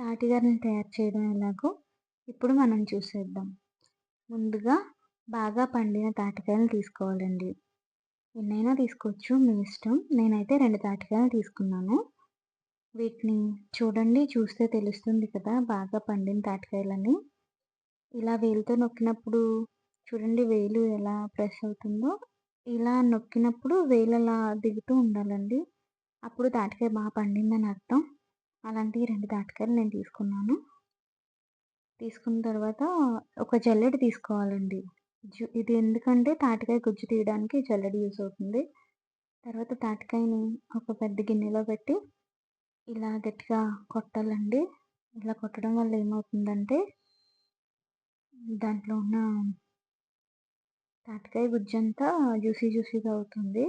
తాటిగారిని తయారు చేయడం ఎలాగో ఇప్పుడు మనం చూసేద్దాం. ముందుగా బాగా పండిన తాటికాయలు తీసుకోవాలండి. ఎన్నైనా తీసుకోవచ్చు మీ ఇష్టం. నేనైతే రెండు తాటికాయలు తీసుకున్నాను. వీటిని చూడండి చూస్తే తెలుస్తుంది కదా బాగా పండిన తాటికాయలని. ఇలా వేలుతో నొక్కినప్పుడు చూడండి వేలు ఎలా ప్రెస్ అవుతుందో. ఇలా నొక్కినప్పుడు వేలు అలా దిగుతూ ఉండాలండి. అప్పుడు తాటికాయ బాగా పండిందని అర్థం. అలాంటి రెండు తాటికాయలు నేను తీసుకున్నాను. తీసుకున్న తర్వాత ఒక జల్లెడ తీసుకోవాలండి. ఇది ఎందుకంటే తాటికాయ గుజ్జు తీయడానికి జల్లెడ యూస్ అవుతుంది. తర్వాత తాటికాయని ఒక పెద్ద గిన్నెలో పెట్టి ఇలా గట్టిగా కొట్టాలండి. ఇలా కొట్టడం వల్ల ఏమవుతుందంటే దాంట్లో ఉన్న తాటికాయ గుజ్జంతా జ్యూసీ జ్యూసీగా అవుతుంది.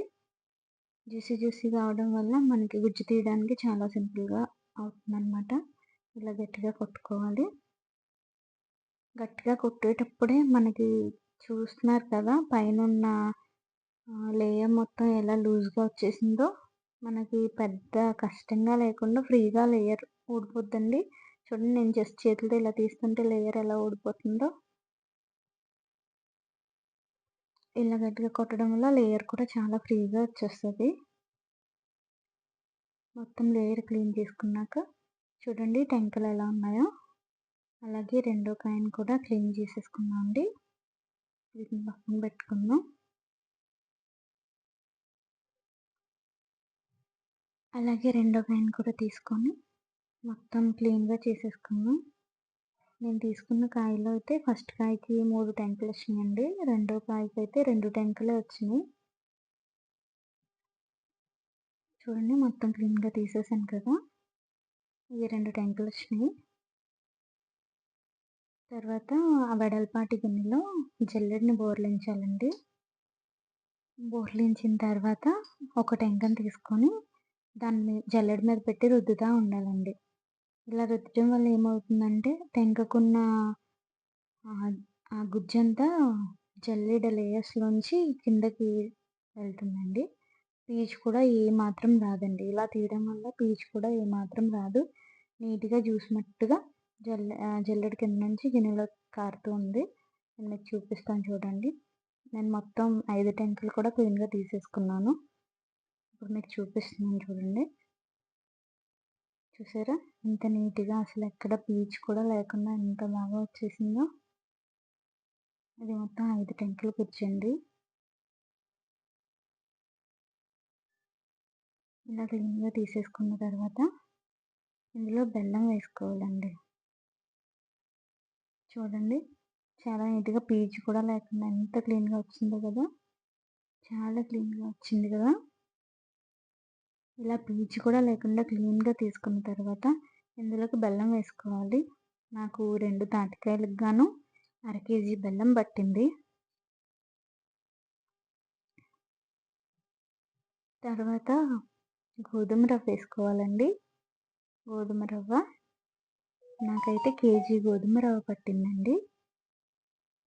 జ్యూసీ జ్యూసీగా అవడం వల్ల మనకి గుజ్జు తీయడానికి చాలా సింపుల్గా అవుతుందన్నమాట. ఇలా గట్టిగా కొట్టుకోవాలి. గట్టిగా కొట్టేటప్పుడే మనకి చూస్తున్నారు కదా పైనున్న లేయర్ మొత్తం ఎలా లూజ్గా వచ్చేసిందో మనకి పెద్ద కష్టంగా లేకుండా ఫ్రీగా లేయర్ ఊడిపోద్దండి. చూడండి నేను జస్ట్ చేతులతో ఇలా తీస్తుంటే లేయర్ ఎలా ఊడిపోతుందో. ఇలా గట్టిగా కొట్టడం వల్ల లేయర్ కూడా చాలా ఫ్రీగా వచ్చేస్తుంది. మొత్తం లేయర్ క్లీన్ చేసుకున్నాక చూడండి టెంకలు ఎలా ఉన్నాయో. అలాగే రెండో కాయను కూడా క్లీన్ చేసేసుకున్నాం అండి. వీటిని పక్కన పెట్టుకుందాం. అలాగే రెండో కాయను కూడా తీసుకొని మొత్తం క్లీన్గా చేసేసుకుందాం. నేను తీసుకున్న కాయలో అయితే ఫస్ట్ కాయకి మూడు టెంకలు వచ్చినాయండి. రెండో కాయకి అయితే రెండు టెంకలే వచ్చినాయి. చూడండి మొత్తం క్లీన్గా తీసేసాను కదా. ఈ రెండు టెంకలు వచ్చినాయి. తర్వాత ఆ వెడల్పాటి గిన్నెలో జల్లెడిని బోర్లించాలండి బోర్లించిన తర్వాత ఒక టెంకని తీసుకొని దాన్ని జల్లెడ మీద పెట్టి రుద్దుతూ ఉండాలండి. ఇలా రుద్దడం వల్ల ఏమవుతుందంటే టెంకకున్న ఆ గుజ్జంతా జల్లెడ లేయర్స్లోంచి కిందకి వెళ్తుందండి. పీచు కూడా ఏమాత్రం రాదండి. ఇలా తీయడం వల్ల పీచు కూడా ఏమాత్రం రాదు. నీట్గా చూసినట్టుగా జల్ల జల్లెడ కింద నుంచి గిన్నెలో కారుతూ ఉంది. నేను మీకు చూపిస్తాను చూడండి. నేను మొత్తం ఐదు టెంకులు కూడా క్లీన్గా తీసేసుకున్నాను. ఇప్పుడు మీకు చూపిస్తున్నాను చూడండి. చూసారా? ఎంత నీట్గా అసలు ఎక్కడ పీచ్ కూడా లేకుండా ఎంత బాగా వచ్చేసిందో. ఇది మొత్తం ఐదు టెంకులు కూర్చోండి. ఇలా క్లీన్గా తీసేసుకున్న తర్వాత ఇందులో బెల్లం వేసుకోవాలండి. చూడండి చాలా నీట్గా పీచు కూడా లేకుండా ఎంత క్లీన్గా వచ్చిందో కదా! చాలా క్లీన్గా వచ్చింది కదా! ఇలా పీచు కూడా లేకుండా క్లీన్గా తీసుకున్న తర్వాత ఇందులోకి బెల్లం వేసుకోవాలి. నాకు రెండు తాటికాయలకు గాను అర కేజీ బెల్లం పట్టింది. తర్వాత గోధుమ రవ్వ వేసుకోవాలండి. గోధుమ రవ్వ. నాకైతే కేజీ గోధుమ రవ్వ పట్టిందండి.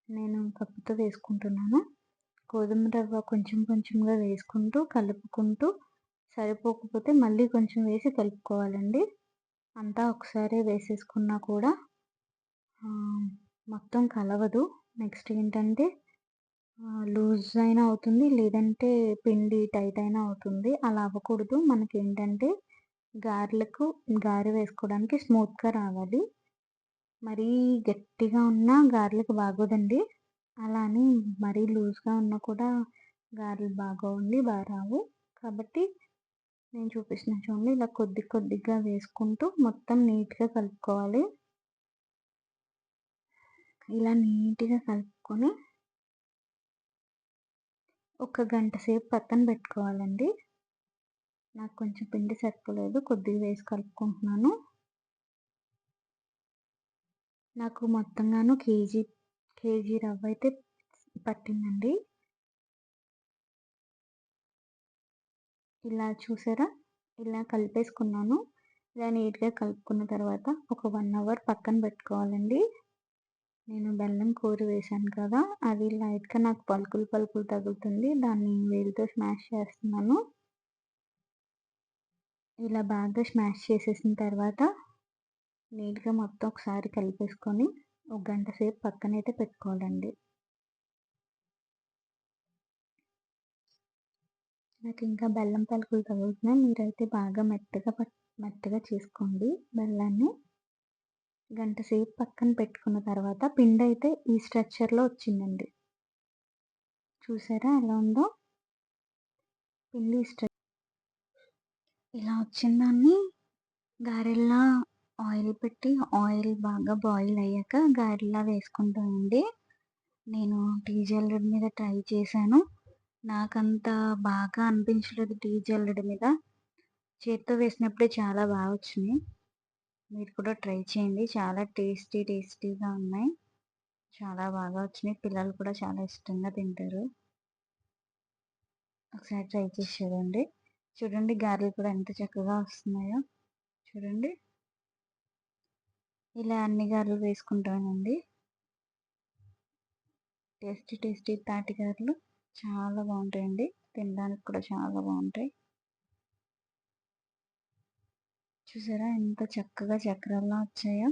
నేను కప్పుతో వేసుకుంటున్నాను. గోధుమ రవ్వ కొంచెం కొంచెంగా వేసుకుంటూ కలుపుకుంటూ సరిపోకపోతే మళ్ళీ కొంచెం వేసి కలుపుకోవాలండి. అంతా ఒకసారి వేసేసుకున్నా కూడా మొత్తం కలవదు. నెక్స్ట్ ఏంటంటే లూజ్ అయినా అవుతుంది లేదంటే పిండి టైట్ అయినా అవుతుంది. అలా అవ్వకూడదు. మనకి ఏంటంటే గారెలకు గారె వేసుకోవడానికి స్మూత్గా రావాలి. మరీ గట్టిగా ఉన్న గారెలకు బాగోదండి. అలా అని మరీ లూజ్గా ఉన్నా కూడా గారెలు బాగోండి బాగా రావు. కాబట్టి నేను చూపిస్తున్న చూడండి ఇలా కొద్ది కొద్దిగా వేసుకుంటూ మొత్తం నీట్గా కలుపుకోవాలి. ఇలా నీట్గా కలుపుకొని ఒక గంట సేపు పక్కన పెట్టుకోవాలండి. నాకు కొంచెం పిండి సరిపోలేదు కొద్దిగా వేసి కలుపుకుంటున్నాను. నాకు మొత్తంగాను కేజీ కేజీ రవ్వ అయితే పట్టిందండి. ఇలా చూసారా? ఇలా కలిపేసుకున్నాను. ఇలా నీట్గా కలుపుకున్న తర్వాత ఒక వన్ అవర్ పక్కన పెట్టుకోవాలండి. నేను బెల్లం కూర వేశాను కదా అది లైట్గా నాకు పలుకులు పలుకులు తగులుతుంది. దాన్ని వేలితో స్మాష్ చేస్తున్నాను. ఇలా బాగా స్మాష్ చేసేసిన తర్వాత నీట్గా మొత్తం ఒకసారి కలిపేసుకొని ఒక గంట సేపు పక్కనైతే పెట్టుకోవాలండి. నాకు ఇంకా బెల్లం పలుకులు తగులుతున్నాయి. మీరైతే బాగా మెత్తగా మెత్తగా చేసుకోండి బెల్లాన్ని. గంట సేపు పక్కన పెట్టుకున్న తర్వాత పిండి అయితే ఈ స్ట్రక్చర్లో వచ్చిందండి. చూసారా ఎలా ఉందో? పిండి స్ట్ర ఇలా వచ్చిన దాన్ని గారెల్లా ఆయిల్ పెట్టి ఆయిల్ బాగా బాయిల్ అయ్యాక గారెలా వేసుకుంటామండి నేను టీ జల్లెడ మీద ట్రై చేశాను. నాకంత బాగా అనిపించలేదు టీ జల్లెడ మీద. చేత్తో వేసినప్పుడే చాలా బాగా వచ్చినాయి. మీరు కూడా ట్రై చేయండి. చాలా టేస్టీ టేస్టీగా ఉన్నాయి. చాలా బాగా వచ్చినాయి. పిల్లలు కూడా చాలా ఇష్టంగా తింటారు. ఒకసారి ట్రై చేసి చూడండి. చూడండి గారెలు కూడా ఎంత చక్కగా వస్తున్నాయో. చూడండి. ఇలా అన్ని గారెలు వేసుకుంటానండి. టేస్టీ టేస్టీ తాటి గారెలు చాలా బాగుంటాయండి. తినడానికి కూడా చాలా బాగుంటాయి. చూసారా? ఎంత చక్కగా చక్రాల్లో వచ్చాయో.